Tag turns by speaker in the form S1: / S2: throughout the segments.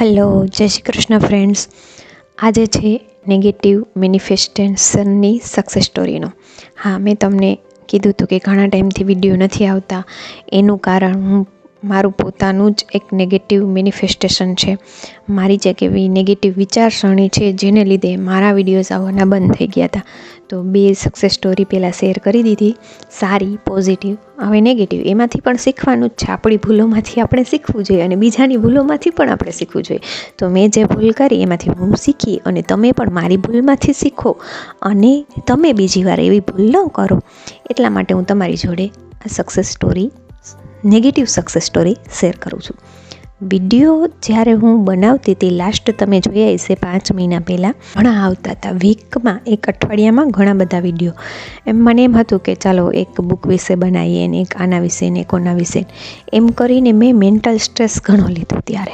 S1: Hello, જય Shri Krishna friends આજે છે નેગેટિવ મેનિફેસ્ટેશનની સક્સેસ સ્ટોરીનો હા, મેં તમને કીધું હતું કે ઘણા ટાઈમથી વીડિયો નથી આવતા. એનું કારણ હું, મારું પોતાનું જ એક નેગેટિવ મેનિફેસ્ટેશન છે. મારી જે એક એવી નેગેટિવ વિચારસરણી છે જેને લીધે મારા વિડીયોઝ આવવાના બંધ થઈ ગયા હતા. તો બે સક્સેસ સ્ટોરી પહેલાં શેર કરી દીધી. સારી પોઝિટિવ હવે નેગેટિવ એમાંથી પણ શીખવાનું જ છે. આપણી ભૂલોમાંથી આપણે શીખવું જોઈએ અને બીજાની ભૂલોમાંથી પણ આપણે શીખવું જોઈએ. તો મેં જે ભૂલ કરી એમાંથી હું શીખી અને તમે પણ મારી ભૂલમાંથી શીખો અને તમે બીજી વાર એવી ભૂલ ન કરો. એટલા માટે હું તમારી જોડે આ success story negative success story share કરું છું. વીડિયો જ્યારે હું બનાવતી હતી લાસ્ટ તમે જોયા હશે પાંચ મહિના પહેલાં, ઘણા આવતા હતા. વીકમાં એક અઠવાડિયામાં ઘણા બધા વીડિયો. એમ મને એમ હતું કે ચાલો એક બુક વિશે બનાવીએ ને એક આના વિશે ને એક ઓના વિશે. એમ કરીને મેં મેન્ટલ સ્ટ્રેસ ઘણો લીધો ત્યારે.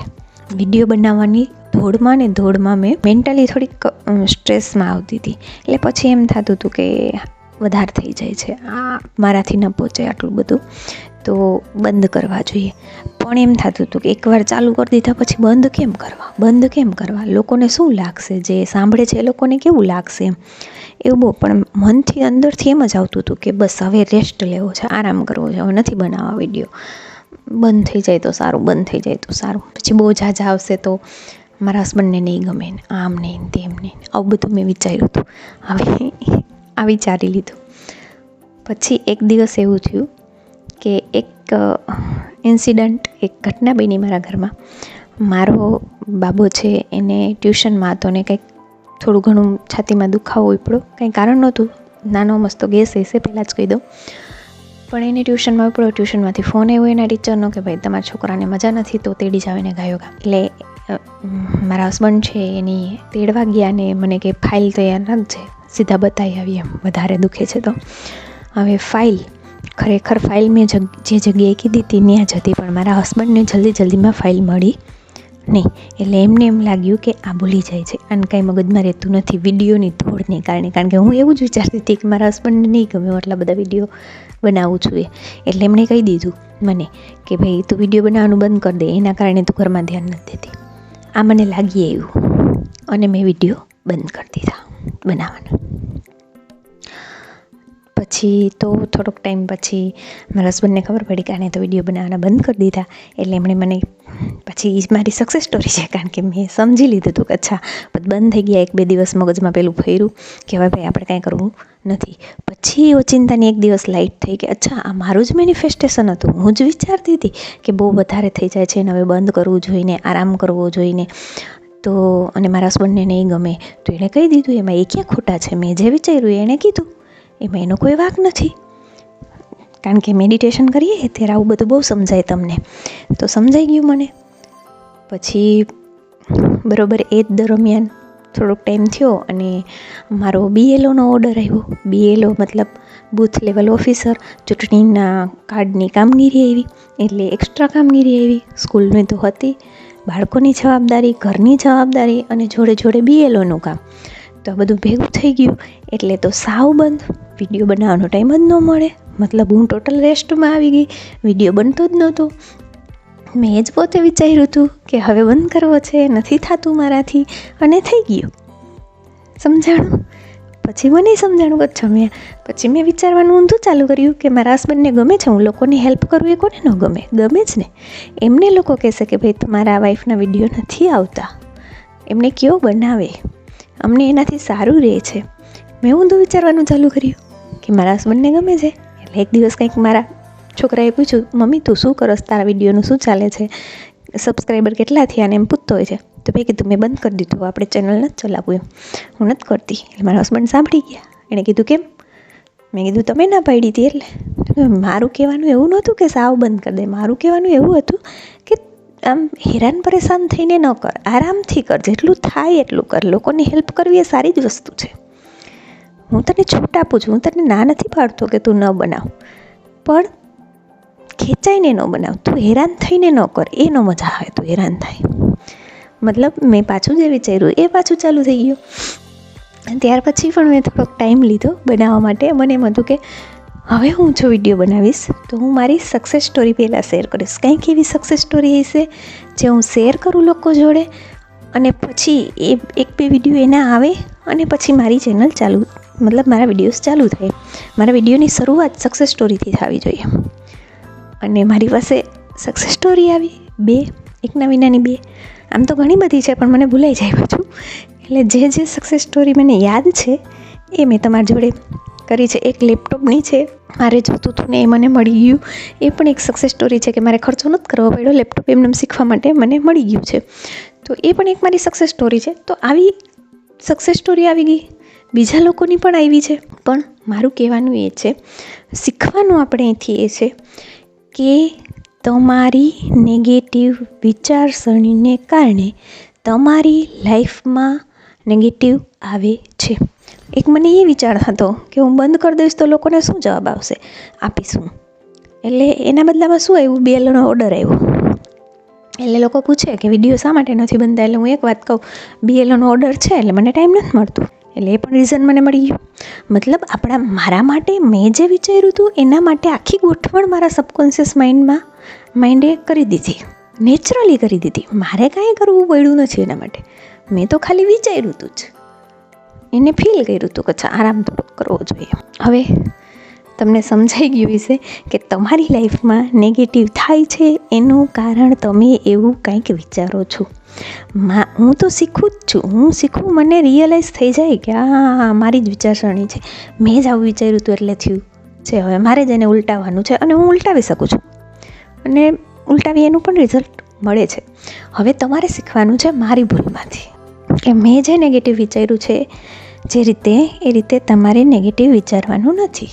S1: વીડિયો બનાવવાની ધોળમાં ને ધોળમાં મેં મેન્ટલી થોડીક સ્ટ્રેસમાં આવતી હતી. એટલે પછી એમ થતું હતું કે વધારે થઈ જાય છે. આ મારાથી ન પહોંચે આટલું બધું. તો બંધ કરવા જોઈએ. પણ એમ થતું હતું કે એકવાર ચાલુ કરી દીધા પછી બંધ કેમ કરવા? બંધ કેમ કરવા? લોકોને શું લાગશે? જે સાંભળે છે એ લોકોને કેવું લાગશે એમ? એવું બહુ, પણ મનથી અંદરથી એમ જ આવતું હતું કે બસ હવે રેસ્ટ લેવો છે, આરામ કરવો છે, હવે નથી બનાવવા વીડિયો બંધ થઈ જાય તો સારું, બંધ થઈ જાય તો સારું. પછી બહુ ઝાઝા આવશે તો મારા હસબન્ડને નહીં ગમે ને, આમ નહીં તેમ નહીં આવું બધું મેં વિચાર્યું હતું. હવે આ વિચારી લીધું. પછી એક દિવસ એવું થયું કે એક ઇન્સિડન્ટ એક ઘટના બની મારા ઘરમાં. મારો બાબો છે એને ટ્યુશનમાં હતો ને કંઈક થોડું ઘણું છાતીમાં દુખાવો ઉપડ્યો. કંઈ કારણ નહોતું. નાનો મસ્તો ગેસ હશે, પહેલાં જ કહી દઉં. પણ એને ટ્યુશનમાં ઉપડો ટ્યુશનમાંથી ફોન આવ્યો એના ટીચરનો કે ભાઈ, તમારા છોકરાને મજા નથી તો તેડી જાવ એને ગાયો ગા. એટલે મારા હસબન્ડ છે એની તેડવા ગયા ને મને કે ફાઇલ તૈયાર રાખજે. સીધા બતાવી આવી એમ વધારે દુખે છે તો. હવે ફાઇલ ખરેખર ફાઇલ મેં જે જગ્યાએ કીધી હતી ત્યાં જ હતી, પણ મારા હસબન્ડને જલ્દી જલ્દીમાં ફાઇલ મળી નહીં. એટલે એમને એમ લાગ્યું કે આ ભૂલી જાય છે. અને કાંઈ મગજમાં રહેતું નથી વિડીયોની ધોળને કારણે. કારણ કે હું એવું જ વિચારતી હતી કે મારા હસબન્ડને નહીં ગમે આટલા બધા વીડિયો બનાવું છું એ. એટલે એમણે કહી દીધું મને કે ભાઈ, તું વીડિયો બનાવવાનું બંધ કરી દે, એના કારણે તું ઘરમાં ધ્યાન નથી દેતી. આ મને લાગી એવું અને મેં વીડિયો બંધ કરી દીધા, બનાવવાના. પછી તો થોડોક ટાઈમ પછી મારા હસબન્ડને ખબર પડી કે આને તો વીડિયો બનાવવાના બંધ કરી દીધા. એટલે એમણે મને પછી મારી સક્સેસ સ્ટોરી છે, કારણ કે મેં સમજી લીધું હતું કે અચ્છા, બંધ થઈ ગયા, એક બે દિવસ મગજમાં પેલું ફર્યું કે હવે ભાઈ આપણે કાંઈ કરવું નથી. પછી ઓચિંતાની એક દિવસ લાઇટ થઈ કે અચ્છા, આ મારું જ મેનિફેસ્ટેશન હતું. હું જ વિચારતી હતી કે બહુ વધારે થઈ જાય છે ને હવે બંધ કરવું જોઈને, આરામ કરવો જોઈને. તો અને મારા હસબન્ડને નહીં ગમે. તો એણે કહી દીધું, એમાં એ ક્યાં ખોટા છે? મેં જે વિચાર્યું, એણે કીધું. એમાં એનો કોઈ વાક નથી. કારણ કે મેડિટેશન કરીએ ત્યારે આવું બધું બહુ સમજાય તમને. તો સમજાઈ ગયું મને. પછી બરાબર એ જ દરમિયાન થોડોક ટાઈમ થયો અને મારો બીએલઓનો ઓર્ડર આવ્યો. બીએલઓ મતલબ બૂથ લેવલ ઓફિસર ચૂંટણીના કાર્ડની કામગીરી આવી. એટલે એક્સ્ટ્રા કામગીરી આવી. સ્કૂલની તો હતી. બાળકોની જવાબદારી, ઘરની જવાબદારી અને જોડે જોડે બીએલઓનું કામ. તો આ બધું ભેગું થઈ ગયું. એટલે તો સાવ બંધ. વીડિયો બનાવવાનો ટાઈમ જ ન મળે. મતલબ હું ટોટલ રેસ્ટમાં આવી ગઈ. વીડિયો બનતો જ નહોતો. મેં જ પોતે વિચાર્યું હતું કે હવે બંધ કરવો છે, નથી થતું મારાથી. અને થઈ ગયું. સમજાણું? પછી મને સમજાણું કે મેં પછી મેં વિચારવાનું ઊંધું ચાલુ કર્યું કે મારા હસબન્ડને ગમે છે, હું લોકોની હેલ્પ કરું, એ કોને ન ગમે? ગમે જ ને. એમને લોકો કહેશે કે ભાઈ, તમારા વાઈફના વીડિયો નથી આવતા. એમને કયો બનાવે? અમને એનાથી સારું રહે છે. મેં ઊંધું વિચારવાનું ચાલુ કર્યું કે મારા હસબન્ડને ગમે છે. એટલે એક દિવસ કંઈક મારા છોકરાએ પૂછ્યું, મમ્મી, તું શું કરસ? તારા વિડીયોનું શું ચાલે છે? સબસ્ક્રાઈબર કેટલા થયા અને એમ પૂછતો હોય છે. તો મેં કીધું, મેં બંધ કરી દીધું. આપણે ચેનલ નથી ચલાવવું એમ. હું નથી કરતી. એટલે મારા હસબન્ડ સાંભળી ગયા. એણે કીધું, કેમ? મેં કીધું, તમે ના પાડી હતી એટલે. મારું કહેવાનું એવું નહોતું કે સાવ બંધ કરી દે. મારું કહેવાનું એવું હતું આમ હેરાન પરેશાન થઈને ન કર, આરામથી કર, જેટલું થાય એટલું કર. લોકોની હેલ્પ કરવી એ સારી જ વસ્તુ છે. હું તને છૂટ આપું છું, હું તને ના નથી પાડતો કે તું ન બનાવ. પણ ખેંચાઈને ન બનાવ, તું હેરાન થઈને ન કર, એ ન મજા આવે, તું હેરાન થાય. મતલબ મેં પાછું જે વિચાર્યું એ પાછું ચાલુ થઈ ગયું. ત્યાર પછી પણ મેં થોડોક ટાઈમ લીધો બનાવવા માટે. મને એમ હતું કે હવે હું જો વીડિયો બનાવીશ, તો હું મારી સક્સેસ સ્ટોરી પહેલાં શેર કરીશ. કંઈક એવી સક્સેસ સ્ટોરી હશે, જે હું શેર કરું લોકો જોડે, અને પછી એ એક બે વીડિયો એના આવે, અને પછી મારી ચેનલ ચાલુ, મતલબ મારા વિડીયોઝ ચાલુ થાય. મારા વિડીયોની શરૂઆત સક્સેસ સ્ટોરીથી થવી જોઈએ. અને મારી પાસે સક્સેસ સ્ટોરી આવી, બે, એક નવી નાની બે. આમ તો ઘણી બધી છે, પણ મને ભૂલાઈ જાય પાછું. એટલે જે જે સક્સેસ સ્ટોરી મને યાદ છે, એ મેં તમારી જોડે કરી છે. એક લેપટોપની છે. મારે જોતું હતું ને એ મને મળી ગયું. એ પણ એક સક્સેસ સ્ટોરી છે કે મારે ખર્ચો નથી કરવો પડ્યો લેપટોપ એમને શીખવા માટે મને મળી ગયું છે. તો એ પણ એક મારી સક્સેસ સ્ટોરી છે. તો આવી સક્સેસ સ્ટોરી આવી ગઈ. બીજા લોકોની પણ આવી છે. પણ મારું કહેવાનું એ છે, શીખવાનું આપણે અહીંથી એ છે કે તમારી નેગેટિવ વિચારસરણીને કારણે તમારી લાઈફમાં નેગેટિવ આવે છે. એક મને એ વિચાર હતો કે હું બંધ કરી દઈશ તો લોકોને શું જવાબ આવશે? આપીશું. એટલે એના બદલામાં શું આવ્યું? બે બેલનો ઓર્ડર આવ્યો. એટલે લોકો પૂછે કે વીડિયો શા માટે નથી બનતા? એટલે હું એક વાત કહું બીએલનો ઓર્ડર છે, એટલે મને ટાઈમ નથી મળતું. એટલે એ પણ રીઝન મને મળી ગયું. મતલબ આપણા મારા માટે મેં જે વિચાર્યું હતું, એના માટે આખી ગોઠવણ મારા સબકોન્શિયસ માઇન્ડમાં માઇન્ડે કરી દીધી. નેચરલી કરી દીધી. મારે કાંઈ કરવું પડ્યું નથી એના માટે. મેં તો ખાલી વિચાર્યું હતું જ. એને ફીલ કર્યું હતું કે આરામ થોડોક કરવો જોઈએ. હવે તમને સમજાઈ ગયું હશે કે તમારી લાઈફમાં નેગેટિવ થાય છે એનું કારણ તમે એવું કંઈક વિચારો છો. મા, હું તો શીખું જ છું. હું શીખું, મને રિયલાઇઝ થઈ જાય કે આ મારી જ વિચારસરણી છે. મેં જ આવું વિચાર્યું હતું એટલે થયું છે. હવે મારે જ એને ઉલટાવવાનું છે અને હું ઉલટાવી શકું છું. અને ઉલટાવી એનું પણ રિઝલ્ટ મળે છે. હવે તમારે શીખવાનું છે મારી ભૂલમાંથી. કે મેં જે નેગેટિવ વિચાર્યું છે જે રીતે એ રીતે તમારે નેગેટિવ વિચારવાનું નથી.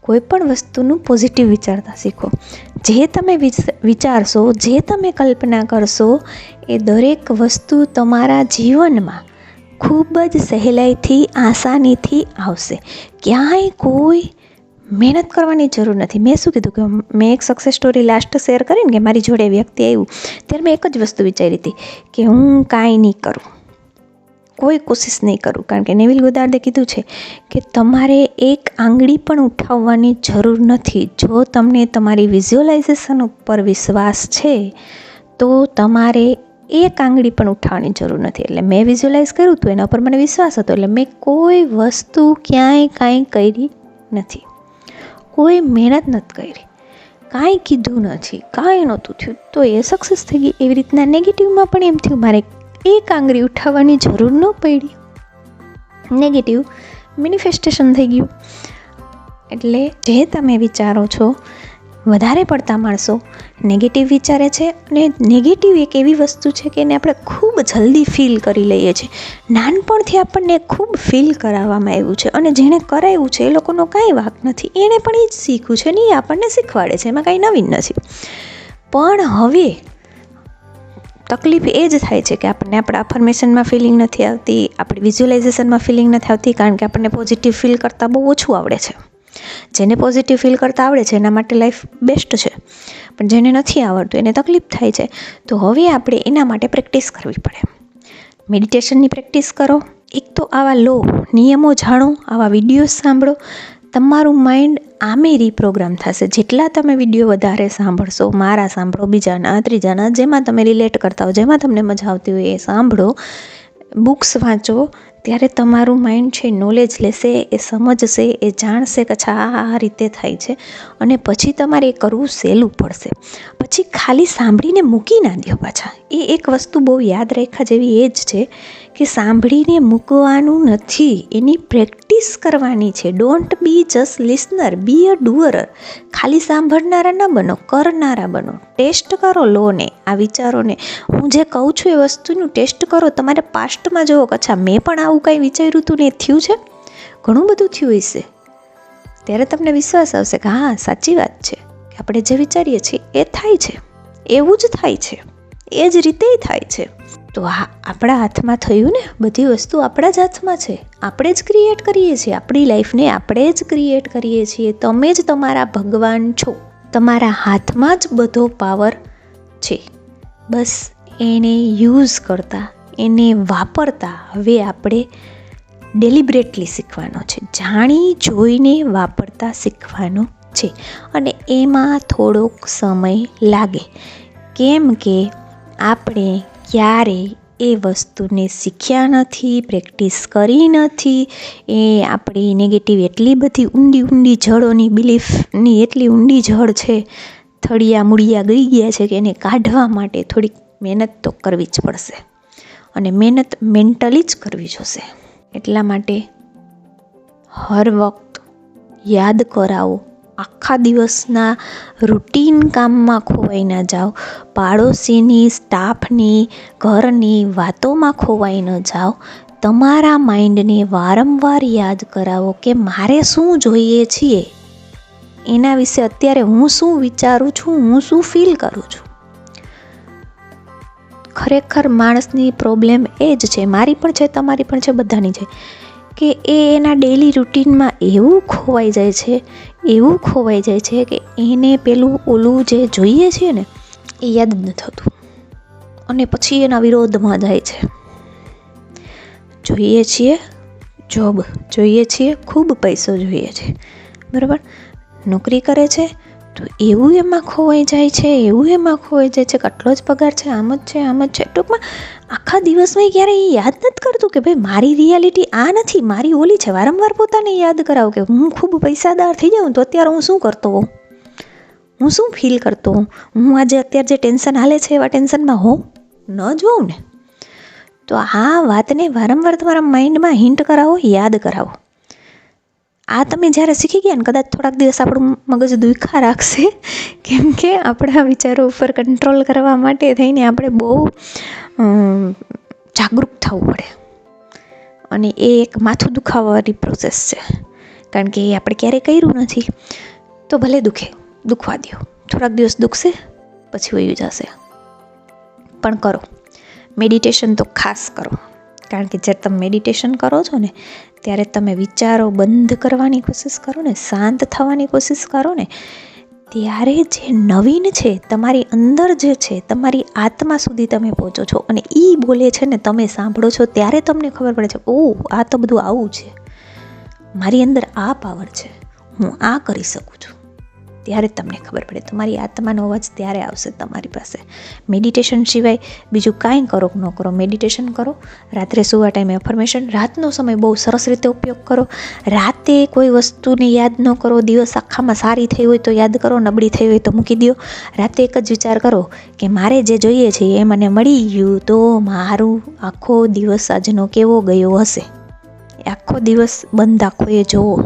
S1: કોઈ પણ વસ્તુનું પોઝિટિવ વિચારતા શીખો. જે તમે વિચારશો, જે તમે કલ્પના કરશો, એ દરેક વસ્તુ તમારા જીવનમાં ખૂબ જ સહેલાઈથી, આસાનીથી આવશે. ક્યાંય કોઈ મહેનત કરવાની જરૂર નથી. મેં શું કીધું કે મેં એક સક્સેસ સ્ટોરી લાસ્ટ શેર કરીને કે મારી જોડે વ્યક્તિ આવ્યું. ત્યારે મેં એક જ વસ્તુ વિચારી હતી કે હું કાંઈ નહીં કરું. કોઈ કોશિશ નહીં કરું. કારણ કે નેવિલ ગોદાર્દે કીધું છે કે તમારે એક આંગળી પણ ઉઠાવવાની જરૂર નથી. જો તમને તમારી વિઝ્યુઅલાઇઝેશન ઉપર વિશ્વાસ છે, તો તમારે એક આંગળી પણ ઉઠાવવાની જરૂર નથી. એટલે મેં વિઝ્યુઅલાઇઝ કર્યું હતું, એના ઉપર મને વિશ્વાસ હતો. એટલે મેં કોઈ વસ્તુ ક્યાંય કાંઈ કરી નથી. કોઈ મહેનત નથી કરી. કાંઈ કીધું નથી. કાંઈ નહોતું થયું. તો એ સક્સેસ થઈ ગઈ. એવી રીતના નેગેટિવમાં પણ એમ થયું, મારે એક આંગળી ઉઠાવવાની જરૂર ન પડી. નેગેટિવ મેનિફેસ્ટેશન થઈ ગયું. એટલે જે તમે વિચારો છો, વધારે પડતા માણસો નેગેટિવ વિચારે છે અને નેગેટિવ એક એવી વસ્તુ છે કે એને આપણે ખૂબ જલ્દી ફીલ કરી લઈએ છીએ. નાનપણથી આપણને ખૂબ ફીલ કરાવવામાં આવ્યું છે અને જેણે કરાવ્યું છે એ લોકોનો કાંઈ વાક નથી. એણે પણ એ જ શીખ્યું છે ને એ આપણને શીખવાડે છે. એમાં કાંઈ નવીન નથી. પણ હવે તકલીફ એ જ થાય છે કે આપણને આપણા અફર્મેશનમાં ફિલિંગ નથી આવતી, આપણી વિઝ્યુલાઇઝેશનમાં ફિલિંગ નથી આવતી, કારણ કે આપણને પોઝિટિવ ફીલ કરતાં બહુ ઓછું આવડે છે. જેને પોઝિટિવ ફીલ કરતાં આવડે છે, એના માટે લાઈફ બેસ્ટ છે. પણ જેને નથી આવડતું, એને તકલીફ થાય છે. તો હવે આપણે એના માટે પ્રેક્ટિસ કરવી પડે. મેડિટેશનની પ્રેક્ટિસ કરો. એક તો આવા લો નિયમો જાણો, આવા વિડીયોઝ સાંભળો. તમારું માઇન્ડ આમે રીપ્રોગ્રામ થશે. જેટલા તમે વીડિયો વધારે સાંભળશો, મારા સાંભળો, બીજાના, ત્રીજાના, જેમાં તમે રિલેટ કરતા હો, જેમાં તમને મજા આવતી હોય એ સાંભળો. બુક્સ વાંચો, ત્યારે તમારું માઇન્ડ છે નોલેજ લેશે, એ સમજશે, એ જાણશે કે અચ્છા, આ રીતે થાય છે. અને પછી તમારે એ કરવું સહેલું પડશે. પછી ખાલી સાંભળીને મૂકી ના દો પાછા. એ એક વસ્તુ બહુ યાદ રાખ્યા જેવી એ જ છે કે સાંભળીને મૂકવાનું નથી. એની પ્રેક્ટિસ કરવાની છે. Don't be just listener be a doer ખાલી સાંભળનારા ન બનો, કરનારા બનો. ટેસ્ટ કરો લોને, આ વિચારોને. હું જે કહું છું એ વસ્તુનું ટેસ્ટ કરો. તમારે પાસ્ટમાં જુઓ કે અચ્છા, મેં પણ આવું કંઈ વિચાર્યું હતું ને થયું છે? ઘણું બધું થયું હશે. ત્યારે તમને વિશ્વાસ આવશે કે હા, સાચી વાત છે. કે આપણે જે વિચારીએ છીએ એ થાય છે. એવું જ થાય છે. એ જ રીતે થાય છે. તો આ આપણા હાથમાં થયું ને? બધી વસ્તુ આપણા જ હાથમાં છે. આપણે જ ક્રિએટ કરીએ છીએ. આપણી લાઈફને આપણે જ ક્રિએટ કરીએ છીએ. તમે જ તમારા ભગવાન છો. તમારા હાથમાં જ બધો પાવર છે. બસ એને યુઝ કરતા, એને વાપરતા હવે આપણે ડેલિબરેટલી શીખવાનો છે. જાણી, જોઈને વાપરતા શીખવાનો છે. અને એમાં થોડોક સમય લાગે. કેમ કે આપણે ક્યારે એ વસ્તુને શીખ્યા નથી, પ્રેક્ટિસ કરી નથી, એ આપણી નેગેટિવ એટલી બધી ઊંડી ઊંડી જળોની બિલીફની એટલી ઊંડી જળ છે, થળિયા મૂળિયા ગઈ ગયા છે કે એને કાઢવા માટે થોડીક મહેનત તો કરવી જ પડશે અને મહેનત મેન્ટલી જ કરવી જોશે. એટલા માટે હર વખત યાદ કરાવો આખા દિવસના રૂટીન કામમાં ખોવાઈ ન જાઓ. પાડોશીની, સ્ટાફની, ઘરની વાતોમાં ખોવાઈ ન જાઓ. તમારા માઇન્ડને વારંવાર યાદ કરાવો કે મારે શું જોઈએ છીએ. એના વિશે અત્યારે હું શું વિચારું છું, હું શું ફીલ કરું છું. ખરેખર માણસની પ્રોબ્લેમ એ જ છે. મારી પણ છે, તમારી પણ છે, બધાની છે. કે એ એના ડેલી રૂટીનમાં એવું ખોવાઈ જાય છે, એવું ખોવાઈ જાય છે કે એને પેલું ઓલું જે જોઈએ છે ને, એ યાદ જ ન થતું અને પછી એના વિરોધમાં જાય છે. જોઈએ છીએ જોબ જોઈએ છીએ, ખૂબ પૈસો જોઈએ છે. બરાબર? નોકરી કરે છે તો એવું એમાં ખોવાઈ જાય છે, એવું એમાં ખોવાઈ જાય છે, કેટલો જ પગાર છે, આમ જ છે, આમ જ છે. ટૂંકમાં આખા દિવસમાં ક્યારેય એ યાદ નથી કરતું કે ભાઈ મારી રિયાલિટી આ નથી, મારી ઓલી છે. વારંવાર પોતાને યાદ કરાવો કે હું ખૂબ પૈસાદાર થઈ જાઉં તો અત્યારે હું શું કરતો? હોઉં હું શું ફીલ કરતો? હોઉં હું આજે અત્યારે જે ટેન્શન હાલે છે એવા ટેન્શનમાં હોઉં? ન જોઉં ને. તો આ વાતને વારંવાર તમારા માઇન્ડમાં હિન્ટ કરાવો, યાદ કરાવો. આ તમે જ્યારે શીખી ગયા ને કદાચ થોડાક દિવસ આપણું મગજ દુખા રાખશે, કેમ કે આપણા વિચારો ઉપર કંટ્રોલ કરવા માટે થઈને આપણે બહુ જાગૃત થવું પડે. અને એ એક માથું દુખાવવાની પ્રોસેસ છે. કારણ કે એ આપણે ક્યારેય કર્યું નથી. તો ભલે દુખે, દુખવા દો. થોડાક દિવસ દુખશે, પછી વયું જશે. પણ કરો. મેડિટેશન તો ખાસ કરો. કારણ કે જ્યારે તમે મેડિટેશન કરો છો ને ત્યારે તમે વિચારો, બંધ કરવાની કોશિશ કરો ને, શાંત થવાની કોશિશ કરો ને, ત્યારે જે નવીન છે, તમારી અંદર જે છે, તમારી આત્મા સુધી તમે પહોંચો છો. અને એ બોલે છે ને, તમે સાંભળો છો, ત્યારે તમને ખબર પડે છે ઓ આ તો બધું આવું છે. મારી અંદર આ પાવર છે. હું આ કરી શકું છું. ત્યારે તમને ખબર પડે. તમારી આત્માનો અવાજ ત્યારે આવશે તમારી પાસે. મેડિટેશન સિવાય બીજું કાંઈ કરો, ન કરો. મેડિટેશન કરો. રાત્રે સુવા ટાઈમે અફર્મેશન રાતનો સમય બહુ સરસ રીતે ઉપયોગ કરો. રાતે કોઈ વસ્તુને યાદ ન કરો. દિવસ આખામાં સારી થઈ હોય તો યાદ કરો, નબળી થઈ હોય તો મૂકી દો રાતે એક જ વિચાર કરો કે મારે જે જોઈએ છે એ મને મળી ગયું તો મારું આખો દિવસ આજનો કેવો ગયો હશે? આખો દિવસ બંધ આખો એ જોવો.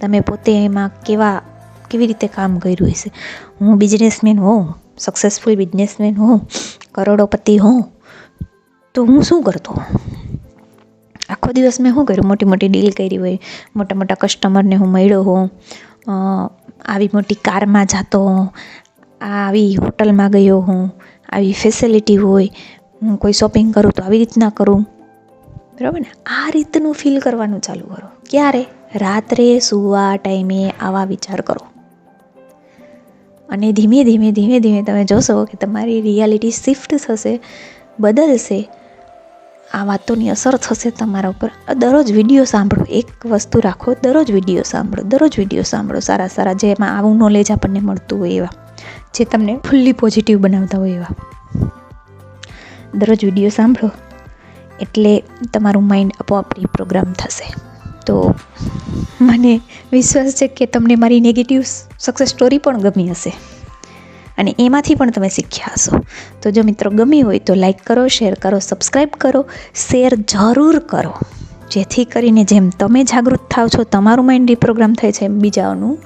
S1: તમે પોતે એમાં કેવા કેવી રીતે કામ કર્યું હશે. હું બિઝનેસમેન હોઉં સક્સેસફુલ બિઝનેસમેન હોઉં, કરોડોપતિ હોઉં, તો હું શું કરતો? આખો દિવસ મેં શું કર્યું? મોટી મોટી ડીલ કરી હોય, મોટા મોટા કસ્ટમરને હું મળ્યો હોઉં આવી મોટી કારમાં જતો હોઉં, આવી હોટલમાં ગયો હું આવી ફેસિલિટી હોય, હું કોઈ શોપિંગ કરું તો આવી રીતના કરું. બરાબર ને? આ રીતનું ફીલ કરવાનું ચાલુ કરો. ક્યારે? રાત્રે, સુવા ટાઈમે આવા વિચાર કરો. અને ધીમે ધીમે ધીમે ધીમે તમે જોશો કે તમારી રિયાલિટી શિફ્ટ થશે, બદલશે. આ વાતોની અસર થશે તમારા ઉપર. દરરોજ વીડિયો સાંભળો. એક વસ્તુ રાખો. દરરોજ વીડિયો સાંભળો. દરરોજ વીડિયો સાંભળો. સારા સારા. જેમાં આવું નોલેજ આપણને મળતું હોય એવા. જે તમને ફૂલ્લી પોઝિટિવ બનાવતા હોય એવા. દરરોજ વીડિયો સાંભળો. એટલે તમારું માઇન્ડ આપોઆપ પ્રોગ્રામ થશે. તો મને વિશ્વાસ છે કે તમને મારી નેગેટિવ સક્સેસ સ્ટોરી પણ ગમી હશે. અને એમાંથી પણ તમે શીખ્યા હશો. તો જો મિત્રો ગમી હોય તો લાઈક કરો શેર કરો સબસ્ક્રાઈબ કરો શેર જરૂર કરો. જેથી કરીને જેમ તમે જાગૃત થાવ છો, તમારું માઇન્ડ રિપ્રોગ્રામ થાય છે બીજાઓનું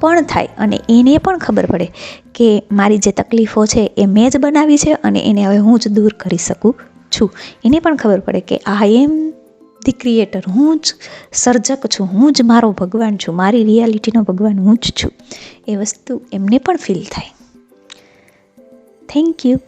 S1: પણ થાય. અને એને પણ ખબર પડે કે મારી જે તકલીફો છે એ મેં જ બનાવી છે અને એને હવે હું જ દૂર કરી શકું છું. એને પણ ખબર પડે કે આઈ એમ ધી ક્રિએટર હું જ સર્જક છું, હું જ મારો ભગવાન છું, મારી રિયાલિટીનો ભગવાન હું જ છું. એ વસ્તુ એમને પણ ફીલ થાય. Thank you